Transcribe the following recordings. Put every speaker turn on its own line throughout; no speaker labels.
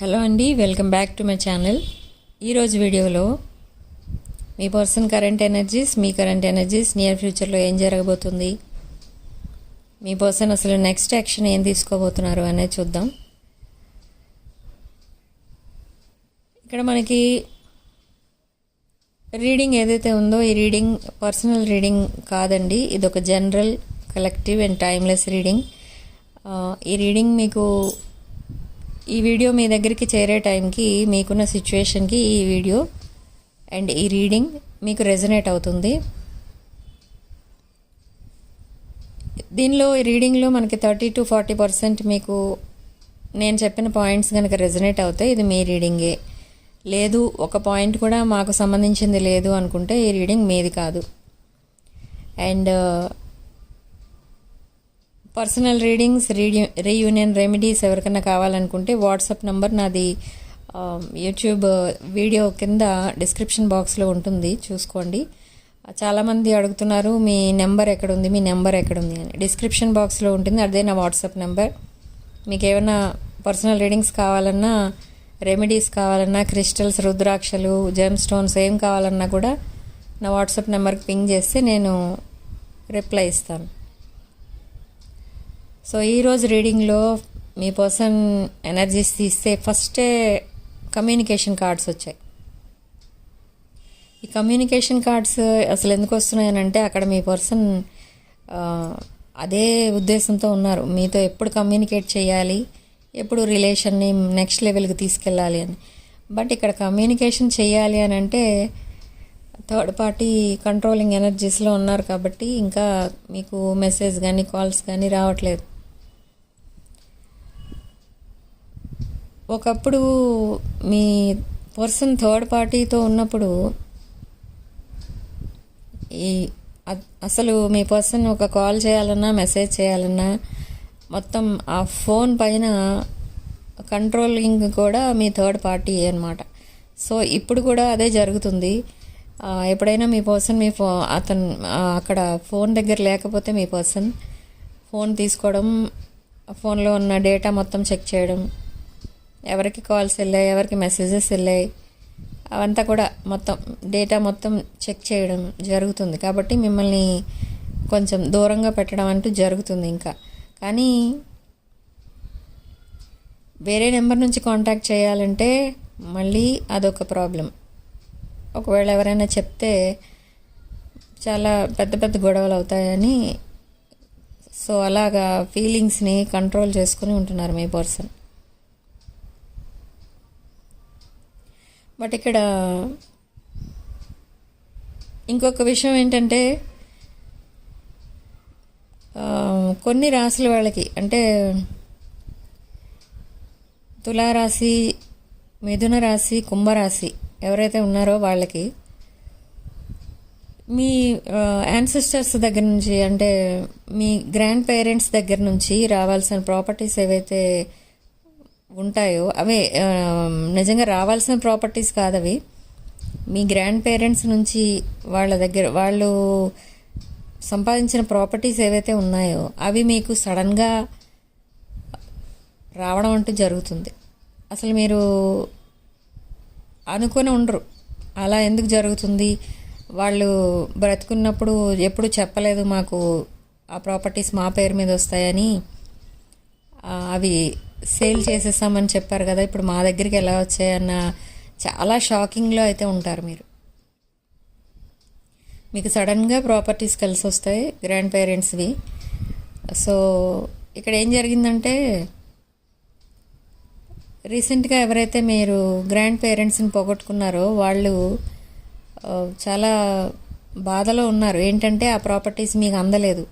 Hello అండి welcome back to my channel. ఈరోజు వీడియోలో మీ పర్సన్ కరెంట్ ఎనర్జీస్ మీ కరెంట్ ఎనర్జీస్ నియర్ ఫ్యూచర్లో ఏం జరగబోతుంది? మీ పర్సన్ అసలు నెక్స్ట్ యాక్షన్ ఏం తీసుకోబోతున్నారు అనేది చూద్దాం. ఇక్కడ మనకి రీడింగ్ ఏదైతే ఉందో ఈ రీడింగ్ పర్సనల్ రీడింగ్ కాదండి ఇది ఒక general collective and timeless reading. ఈ రీడింగ్ మీకు ఈ వీడియో మీ దగ్గరికి చేరే టైంకి మీకున్న సిచ్యువేషన్కి ఈ వీడియో అండ్ ఈ రీడింగ్ మీకు రెజనేట్ అవుతుంది. దీనిలో ఈ రీడింగ్లో మనకి థర్టీ టు ఫార్టీ పర్సెంట్ మీకు నేను చెప్పిన పాయింట్స్ కనుక రెజనేట్ అవుతాయి ఇది మీ రీడింగే. లేదు ఒక పాయింట్ కూడా మాకు సంబంధించింది లేదు అనుకుంటే ఈ రీడింగ్ మీది కాదు. అండ్ పర్సనల్ రీడింగ్స్ రీడి రీయూనియన్ రెమెడీస్ ఎవరికైనా కావాలనుకుంటే వాట్సాప్ నంబర్ నాది యూట్యూబ్ వీడియో కింద డిస్క్రిప్షన్ బాక్స్లో ఉంటుంది చూసుకోండి. చాలామంది అడుగుతున్నారు మీ నెంబర్ ఎక్కడుంది మీ నెంబర్ ఎక్కడుంది అని. డిస్క్రిప్షన్ బాక్స్లో ఉంటుంది అదే నా వాట్సాప్ నెంబర్. మీకు ఏమైనా పర్సనల్ రీడింగ్స్ కావాలన్నా రెమెడీస్ కావాలన్నా క్రిస్టల్స్ రుద్రాక్షలు జెమ్ స్టోన్స్ ఏం కావాలన్నా కూడా నా వాట్సాప్ నెంబర్కి పింగ్ చేస్తే నేను రిప్లై ఇస్తాను. సో ఈరోజు రీడింగ్లో మీ పర్సన్ ఎనర్జీస్ తీస్తే ఫస్టే కమ్యూనికేషన్ కార్డ్స్ వచ్చాయి. ఈ కమ్యూనికేషన్ కార్డ్స్ అసలు ఎందుకు వస్తున్నాయనంటే అక్కడ మీ పర్సన్ అదే ఉద్దేశంతో ఉన్నారు. మీతో ఎప్పుడు కమ్యూనికేట్ చేయాలి ఎప్పుడు రిలేషన్ని నెక్స్ట్ లెవెల్కి తీసుకెళ్ళాలి అని. బట్ ఇక్కడ కమ్యూనికేషన్ చేయాలి అని అంటే థర్డ్ పార్టీ కంట్రోలింగ్ ఎనర్జీస్లో ఉన్నారు కాబట్టి ఇంకా మీకు మెసేజ్ కానీ కాల్స్ కానీ రావట్లేదు. ఒకప్పుడు మీ పర్సన్ థర్డ్ పార్టీతో ఉన్నప్పుడు ఈ అసలు మీ పర్సన్ ఒక కాల్ చేయాలన్నా మెసేజ్ చేయాలన్నా మొత్తం ఆ ఫోన్ పైన కంట్రోలింగ్ కూడా మీ థర్డ్ పార్టీ అనమాట సో ఇప్పుడు కూడా అదే జరుగుతుంది. ఎప్పుడైనా మీ పర్సన్ మీ ఫో అతను అక్కడ ఫోన్ దగ్గర లేకపోతే మీ పర్సన్ ఫోన్ తీసుకోవడం ఫోన్లో ఉన్న డేటా మొత్తం చెక్ చేయడం ఎవరికి కాల్స్ వెళ్ళాయి ఎవరికి మెసేజెస్ వెళ్ళాయి అవంతా కూడా మొత్తం డేటా మొత్తం చెక్ చేయడం జరుగుతుంది. కాబట్టి మిమ్మల్ని కొంచెం దూరంగా పెట్టడం అంటూ జరుగుతుంది ఇంకా. కానీ వేరే నెంబర్ నుంచి కాంటాక్ట్ చేయాలంటే మళ్ళీ అదొక ప్రాబ్లం ఒకవేళ ఎవరైనా చెప్తే చాలా పెద్ద పెద్ద గొడవలు అవుతాయని సో అలాగా ఫీలింగ్స్ని కంట్రోల్ చేసుకుని ఉంటున్నారు మీ పర్సన్ బట్ ఇక్కడ ఇంకొక విషయం ఏంటంటే కొన్ని రాశుల వాళ్ళకి అంటే తులారాశి మిథున రాశి కుంభరాశి ఎవరైతే ఉన్నారో వాళ్ళకి మీ యాన్సిస్టర్స్ దగ్గర నుంచి అంటే మీ గ్రాండ్ పేరెంట్స్ దగ్గర నుంచి రావాల్సిన ప్రాపర్టీస్ ఏవైతే ఉంటాయో? అవే నిజంగా రావాల్సిన ప్రాపర్టీస్ కాదు అవి మీ గ్రాండ్ పేరెంట్స్ నుంచి వాళ్ళ దగ్గర వాళ్ళు సంపాదించిన ప్రాపర్టీస్ ఏవైతే ఉన్నాయో అవి మీకు సడన్గా రావడం అంటూ జరుగుతుంది. అసలు మీరు అనుకుని ఉండరు. అలా ఎందుకు జరుగుతుంది? వాళ్ళు బ్రతుకున్నప్పుడు ఎప్పుడు చెప్పలేదు మాకు ఆ ప్రాపర్టీస్ మా పేరు మీద వస్తాయని. అవి సేల్ చేసేసామని చెప్పారు కదా ఇప్పుడు మా దగ్గరికి ఎలా వచ్చాయన్న చాలా షాకింగ్లో అయితే ఉంటారు మీరు. మీకు సడన్గా ప్రాపర్టీస్ కలిసి వస్తాయి గ్రాండ్ పేరెంట్స్వి. సో ఇక్కడ ఏం జరిగిందంటే రీసెంట్గా ఎవరైతే మీరు గ్రాండ్ పేరెంట్స్ని పోగొట్టుకున్నారో వాళ్ళు చాలా బాధలో ఉన్నారు. ఏంటంటే ఆ ప్రాపర్టీస్ మీకు అందలేదు.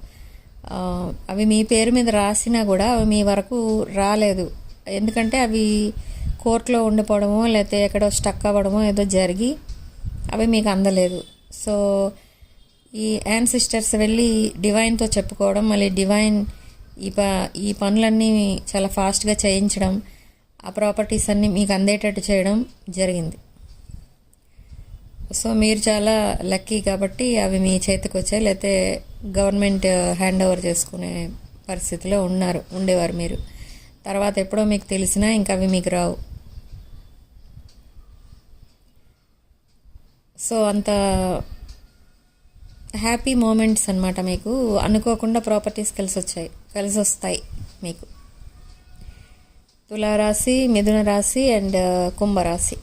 అవి మీ పేరు మీద రాసినా కూడా అవి మీ వరకు రాలేదు. ఎందుకంటే అవి కోర్టులో ఉండిపోవడమో లేకపోతే ఎక్కడో స్టక్ అవ్వడమో ఏదో జరిగి అవి మీకు అందలేదు. సో ఈ యాన్ సిస్టర్స్ వెళ్ళి డివైన్తో చెప్పుకోవడం మళ్ళీ డివైన్ ఈ ప ఈ పనులన్నీ చాలా ఫాస్ట్గా చేయించడం ఆ ప్రాపర్టీస్ అన్నీ మీకు అందేటట్టు చేయడం జరిగింది. సో మీరు చాలా లక్కీ కాబట్టి అవి మీ చేతికి వచ్చాయి. లేకపోతే గవర్నమెంట్ uh, హ్యాండ్ ఓవర్ చేసుకునే పరిస్థితిలో ఉన్నారు ఉండేవారు మీరు. తర్వాత ఎప్పుడో మీకు తెలిసినా ఇంకా అవి మీకు రావు. సో అంత హ్యాపీ మూమెంట్స్ అనమాట మీకు. అనుకోకుండా ప్రాపర్టీస్ కలిసి వచ్చాయి కలిసి వస్తాయి మీకు. తులారాశి మిథున రాశి అండ్ uh, కుంభరాశి.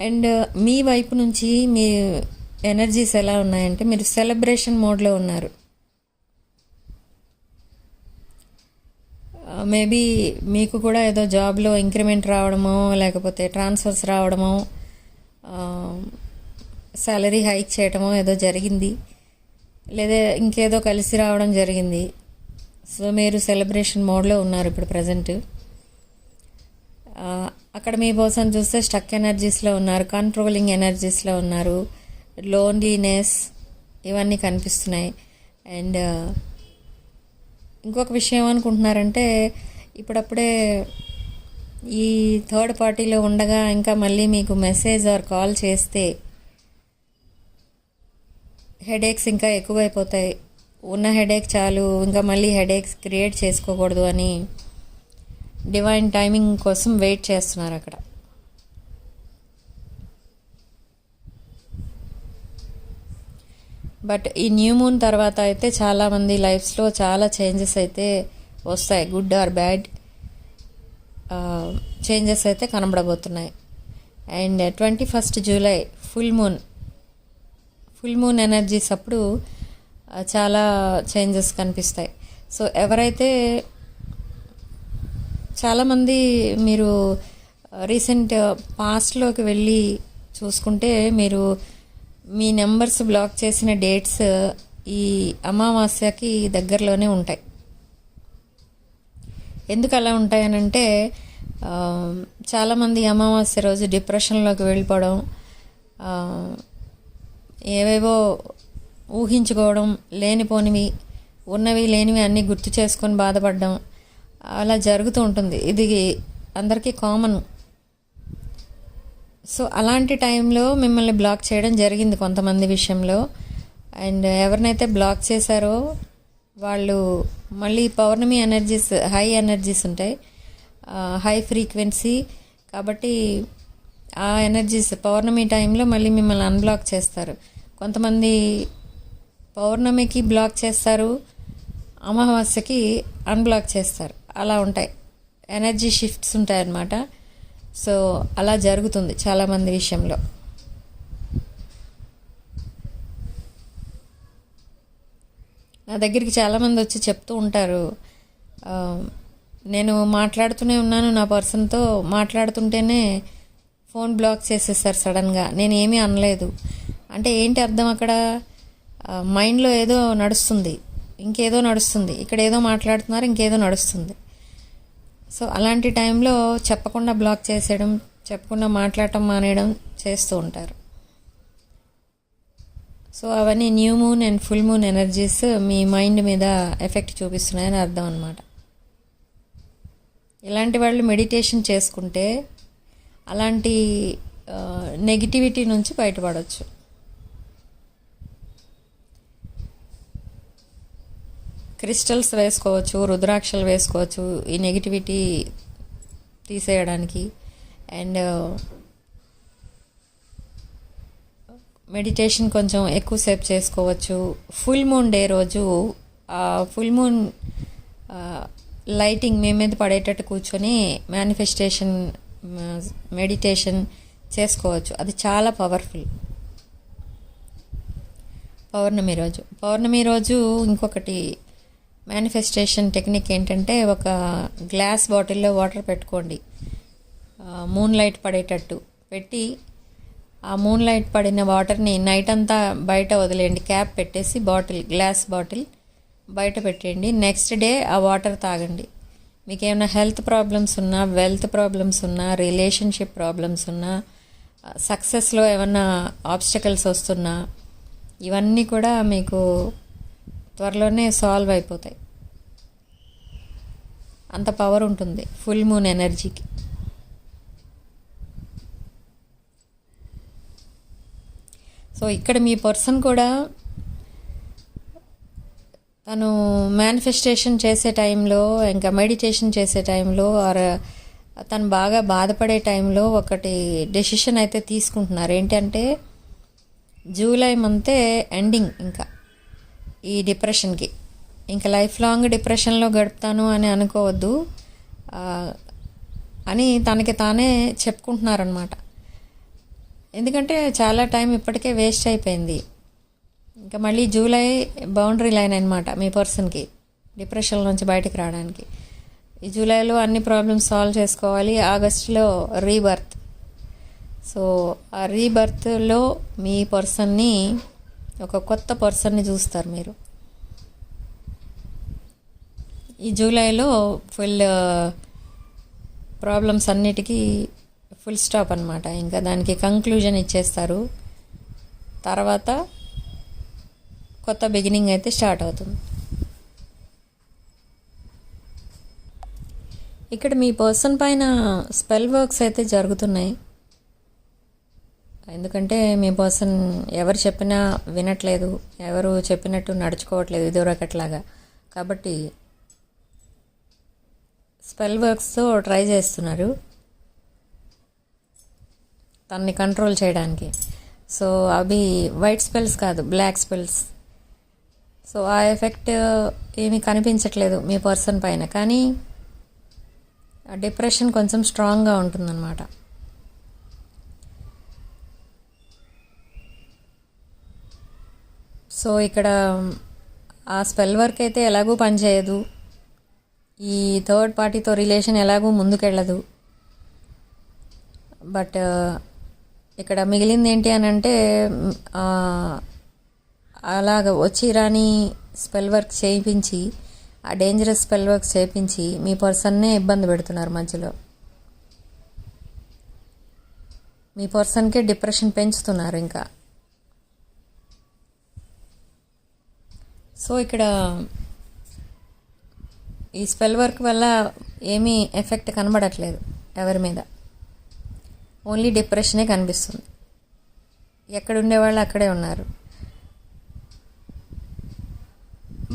అండ్ మీ వైపు నుంచి మీ ఎనర్జీస్ ఎలా ఉన్నాయంటే మీరు సెలబ్రేషన్ మోడ్లో ఉన్నారు. మేబీ మీకు కూడా ఏదో జాబ్లో ఇంక్రిమెంట్ రావడమో లేకపోతే ట్రాన్స్ఫర్స్ రావడమో సాలరీ హైక్ చేయడమో ఏదో జరిగింది. లేదా ఇంకేదో కలిసి రావడం జరిగింది. సో మీరు సెలబ్రేషన్ మోడ్లో ఉన్నారు ఇప్పుడు ప్రజెంట్. అక్కడ మీ కోసం చూస్తే స్టక్ ఎనర్జీస్లో ఉన్నారు కంట్రోలింగ్ ఎనర్జీస్లో ఉన్నారు లోన్లీనెస్ ఇవన్నీ కనిపిస్తున్నాయి. అండ్ uh, ఇంకొక విషయం అనుకుంటున్నారంటే ఇప్పుడప్పుడే ఈ థర్డ్ పార్టీలో ఉండగా ఇంకా మళ్ళీ మీకు మెసేజ్ ఆర్ కాల్ చేస్తే హెడేక్స్ ఇంకా ఎక్కువైపోతాయి. ఉన్న హెడేక్ చాలు ఇంకా మళ్ళీ హెడేక్స్ క్రియేట్ చేసుకోకూడదు అని డివైన్ టైమింగ్ కోసం వెయిట్ చేస్తున్నారు అక్కడ. బట్ ఈ న్యూ మూన్ తర్వాత అయితే చాలామంది లైఫ్స్లో చాలా చేంజెస్ అయితే వస్తాయి. గుడ్ ఆర్ బ్యాడ్ చేంజెస్ అయితే కనబడబోతున్నాయి. And twenty first July full moon full moon energies అప్పుడు చాలా చేంజెస్ కనిపిస్తాయి. సో ఎవరైతే చాలామంది మీరు రీసెంట్ పాస్ట్లోకి వెళ్ళి చూసుకుంటే మీరు మీ నెంబర్స్ బ్లాక్ చేసిన డేట్స్ ఈ అమావాస్యకి దగ్గరలోనే ఉంటాయి. ఎందుకు అలా ఉంటాయనంటే చాలామంది అమావాస్య రోజు డిప్రెషన్లోకి వెళ్ళిపోవడం ఏవేవో ఊహించుకోవడం లేనిపోనివి ఉన్నవి లేనివి అన్నీ గుర్తు చేసుకొని బాధపడడం అలా జరుగుతూ ఉంటుంది. ఇది అందరికీ కామన్ సో అలాంటి టైంలో మిమ్మల్ని బ్లాక్ చేయడం జరిగింది కొంతమంది విషయంలో. అండ్ ఎవరినైతే బ్లాక్ చేశారో వాళ్ళు మళ్ళీ పౌర్ణమి ఎనర్జీస్ హై ఎనర్జీస్ ఉంటాయి. హై ఫ్రీక్వెన్సీ కాబట్టి ఆ ఎనర్జీస్ పౌర్ణమి టైంలో మళ్ళీ మిమ్మల్ని అన్బ్లాక్ చేస్తారు. కొంతమంది పౌర్ణమికి బ్లాక్ చేస్తారు అమావాస్యకి అన్బ్లాక్ చేస్తారు. అలా ఉంటాయి. ఎనర్జీ షిఫ్ట్స్ ఉంటాయి అన్నమాట. సో అలా జరుగుతుంది చాలామంది విషయంలో. నా దగ్గరికి చాలామంది వచ్చి చెప్తూ ఉంటారు. నేను మాట్లాడుతూనే ఉన్నాను నా పర్సన్తో. మాట్లాడుతుంటేనే ఫోన్ బ్లాక్ చేసేసారు సడన్గా. నేను ఏమీ అనలేదు. అంటే ఏంటి అర్థం అక్కడ? మైండ్లో ఏదో నడుస్తుంది. ఇంకేదో నడుస్తుంది. ఇక్కడ ఏదో మాట్లాడుతున్నారు ఇంకేదో నడుస్తుంది. సో అలాంటి టైంలో చెప్పకుండా బ్లాక్ చేసేయడం చెప్పకుండా మాట్లాడటం మానేయడం చేస్తూ ఉంటారు. సో అవన్నీ new moon and full moon energies me mind మీద ఎఫెక్ట్ చూపిస్తున్నాయని అర్థం అనమాట ఇలాంటి వాళ్ళు మెడిటేషన్ చేసుకుంటే అలాంటి నెగిటివిటీ నుంచి బయటపడవచ్చు క్రిస్టల్స్ వేసుకోవచ్చు రుద్రాక్షలు వేసుకోవచ్చు ఈ నెగిటివిటీ తీసేయడానికి. అండ్ మెడిటేషన్ కొంచెం ఎక్కువసేపు చేసుకోవచ్చు. ఫుల్ మూన్ డే రోజు ఫుల్ మూన్ లైటింగ్ మీ మీద పడేటట్టు కూర్చొని మేనిఫెస్టేషన్ మెడిటేషన్ చేసుకోవచ్చు. అది చాలా పవర్ఫుల్ పౌర్ణమి రోజు. పౌర్ణమి రోజు ఇంకొకటి మేనిఫెస్టేషన్ టెక్నిక్ ఏంటంటే ఒక గ్లాస్ బాటిల్లో వాటర్ పెట్టుకోండి. మూన్ లైట్ పడేటట్టు పెట్టి ఆ మూన్ లైట్ పడిన వాటర్ని నైట్ అంతా బయట వదిలేయండి. క్యాప్ పెట్టేసి బాటిల్ గ్లాస్ బాటిల్ బయట పెట్టేయండి. నెక్స్ట్ డే ఆ వాటర్ తాగండి. మీకు ఏమైనా హెల్త్ ప్రాబ్లమ్స్ ఉన్నా వెల్త్ ప్రాబ్లమ్స్ ఉన్నా రిలేషన్షిప్ ప్రాబ్లమ్స్ ఉన్నా సక్సెస్లో ఏమన్నా ఆబ్స్టకల్స్ వస్తున్నా ఇవన్నీ కూడా మీకు త్వరలోనే సాల్వ్ అయిపోతాయి. అంత పవర్ ఉంటుంది ఫుల్ మూన్ ఎనర్జీకి సో ఇక్కడ మీ పర్సన్ కూడా తను మేనిఫెస్టేషన్ చేసే టైంలో ఇంకా మెడిటేషన్ చేసే టైంలో ఆర్ తను బాగా బాధపడే టైంలో ఒకటి డెసిషన్ అయితే తీసుకుంటున్నారు. ఏంటంటే జూలై మంతే ఎండింగ్ ఇంకా. ఈ డిప్రెషన్కి. ఇంకా లైఫ్ లాంగ్ డిప్రెషన్లో గడుపుతాను అని అనుకోవద్దు. అని తనకి తానే చెప్పుకుంటున్నారనమాట ఎందుకంటే చాలా టైం ఇప్పటికే వేస్ట్ అయిపోయింది. ఇంకా మళ్ళీ జూలై బౌండరీ లైన్ అనమాట మీ పర్సన్కి డిప్రెషన్ నుంచి బయటకు రావడానికి. ఈ జూలైలో అన్ని ప్రాబ్లమ్స్ సాల్వ్ చేసుకోవాలి. ఆగస్టులో రీబర్త్. సో ఆ రీబర్త్లో మీ పర్సన్ని ఒక కొత్త పర్సన్ని చూస్తారు మీరు. ఈ జూలైలో ఫుల్ ప్రాబ్లమ్స్ అన్నిటికీ ఫుల్ స్టాప్ అనమాట ఇంకా దానికి కంక్లూజన్ ఇచ్చేస్తారు. తర్వాత కొత్త బిగినింగ్ అయితే స్టార్ట్ అవుతుంది. ఇక్కడ మీ పర్సన్ పైన స్పెల్ వర్క్స్ అయితే జరుగుతున్నాయి. ఎందుకంటే మీ పర్సన్ ఎవరు చెప్పినా వినట్లేదు ఎవరు చెప్పినట్టు నడుచుకోవట్లేదు ఇదివరకట్లాగా కాబట్టి స్పెల్ వర్క్స్తో ట్రై చేస్తున్నారు తన్ని కంట్రోల్ చేయడానికి. సో అవి వైట్ స్పెల్స్ కాదు బ్లాక్ స్పెల్స్. సో ఆ ఎఫెక్ట్ ఏమీ కనిపించట్లేదు మీ పర్సన్ పైన. కానీ ఆ డిప్రెషన్ కొంచెం స్ట్రాంగ్గా ఉంటుందన్నమాట. సో ఇక్కడ ఆ స్పెల్ వర్క్ అయితే ఎలాగూ పనిచేయదు. ఈ థర్డ్ పార్టీతో రిలేషన్ ఎలాగూ ముందుకెళ్ళదు. బట్ ఇక్కడ మిగిలింది ఏంటి అని అంటే అలాగ వచ్చి రాని స్పెల్ వర్క్ చేయించి ఆ డేంజరస్ స్పెల్ వర్క్ చేయించి మీ పర్సన్నే ఇబ్బంది పెడుతున్నారు మధ్యలో. మీ పర్సన్కే డిప్రెషన్ పెంచుతున్నారు ఇంకా. సో ఇక్కడ ఈ స్పెల్ వర్క్ వల్ల ఏమీ ఎఫెక్ట్ కనబడట్లేదు ఎవరి మీద. ఓన్లీ డిప్రెషనే కనిపిస్తుంది. ఎక్కడ ఉండేవాళ్ళు అక్కడే ఉన్నారు.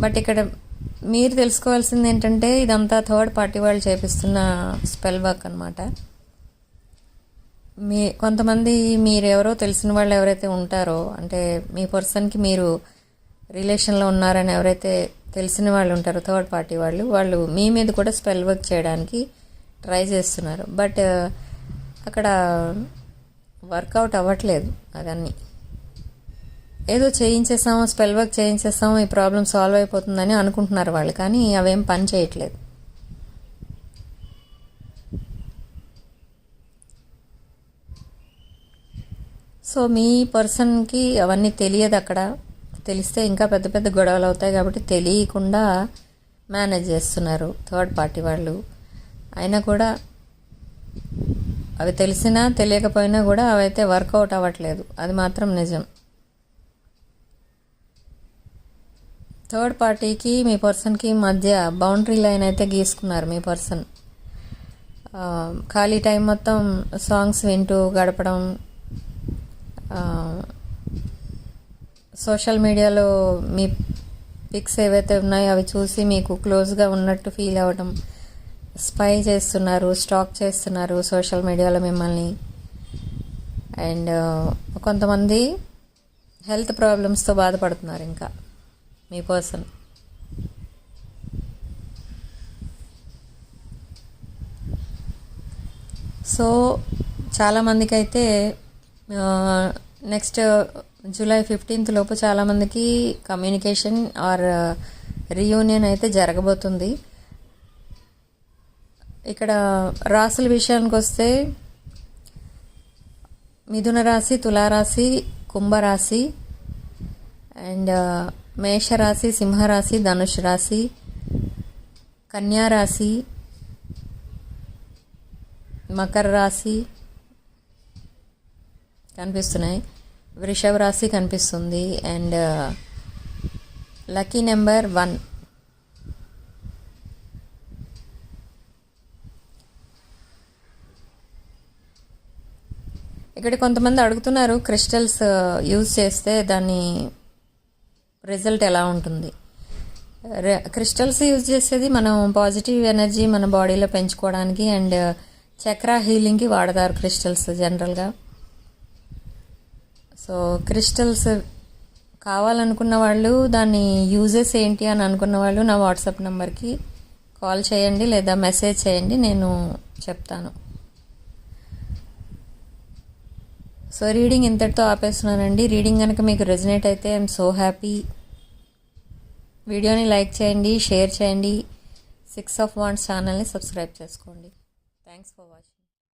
బట్ ఇక్కడ మీరు తెలుసుకోవాల్సింది ఏంటంటే ఇదంతా థర్డ్ పార్టీ వాళ్ళు చేపిస్తున్న స్పెల్ వర్క్ అనమాట మీ కొంతమంది మీరు ఎవరో తెలిసిన వాళ్ళు ఎవరైతే ఉంటారో అంటే మీ పర్సన్కి మీరు రిలేషన్లో ఉన్నారని ఎవరైతే తెలిసిన వాళ్ళు ఉంటారో థర్డ్ పార్టీ వాళ్ళు వాళ్ళు మీ మీద కూడా స్పెల్ వర్క్ చేయడానికి ట్రై చేస్తున్నారు. బట్ అక్కడ వర్కౌట్ అవ్వట్లేదు అవన్నీ ఏదో చేయించేస్తాము స్పెల్ వర్క్ చేయించేస్తాము ఈ ప్రాబ్లం సాల్వ్ అయిపోతుందని అనుకుంటున్నారు వాళ్ళు కానీ అవేం పని చేయట్లేదు. సో మీ పర్సన్కి అవన్నీ తెలియదు అక్కడ. తెలిస్తే ఇంకా పెద్ద పెద్ద గొడవలు అవుతాయి కాబట్టి తెలియకుండా మేనేజ్ చేస్తున్నారు థర్డ్ పార్టీ వాళ్ళు. అయినా కూడా అవి తెలిసినా తెలియకపోయినా కూడా అవైతే వర్కౌట్ అవ్వట్లేదు. అది మాత్రం నిజం. థర్డ్ పార్టీకి మీ పర్సన్కి మధ్య బౌండరీ లైన్ అయితే గీసుకున్నారు మీ పర్సన్. ఖాళీ టైం మొత్తం సాంగ్స్ వింటూ గడపడం సోషల్ మీడియాలో మీ పిక్స్ ఏవైతే ఉన్నాయో అవి చూసి మీకు క్లోజ్గా ఉన్నట్టు ఫీల్ అవ్వడం స్పై చేస్తున్నారు స్టాక్ చేస్తున్నారు సోషల్ మీడియాలో మిమ్మల్ని. అండ్ కొంతమంది హెల్త్ ప్రాబ్లమ్స్తో బాధపడుతున్నారు ఇంకా మీ పర్సన్. సో చాలామందికి అయితే నెక్స్ట్ జూలై ఫిఫ్టీన్త్ లోపు చాలామందికి కమ్యూనికేషన్ ఆర్ రీయూనియన్ అయితే జరగబోతుంది. ఇక్కడ రాసుల విషయానికి వస్తే మిథున రాశి తులారాశి కుంభరాశి అండ్ మేషరాశి సింహరాశి ధనుష్ రాశి కన్యా రాశి మకర రాశి కనిపిస్తున్నాయి. వృషభ రాశి కనిపిస్తుంది and uh, lucky number one. ఇక్కడ కొంతమంది అడుగుతున్నారు క్రిస్టల్స్ uh, యూజ్ చేస్తే దాని రిజల్ట్ ఎలా ఉంటుంది? క్రిస్టల్స్ యూజ్ చేసేది మనం పాజిటివ్ ఎనర్జీ మన బాడీలో పెంచుకోవడానికి అండ్ uh, చక్ర హీలింగ్కి వాడతారు క్రిస్టల్స్ జనరల్గా. సో క్రిస్టల్స్ కావాలనుకున్న వాళ్ళు దాని యూజెస్ ఏంటి అని అనుకున్న వాళ్ళు నా వాట్సాప్ నెంబర్కి కాల్ చేయండి లేదా మెసేజ్ చేయండి నేను చెప్తాను. సో రీడింగ్ ఇంతటితో ఆపేస్తున్నానండి. రీడింగ్ కనుక మీకు రెజినేట్ అయితే ఐఎమ్ సో హ్యాపీ. వీడియోని లైక్ చేయండి షేర్ చేయండి. సిక్స్ ఆఫ్ వాన్స్ ఛానల్ని సబ్స్క్రైబ్ చేసుకోండి. Thanks for watching.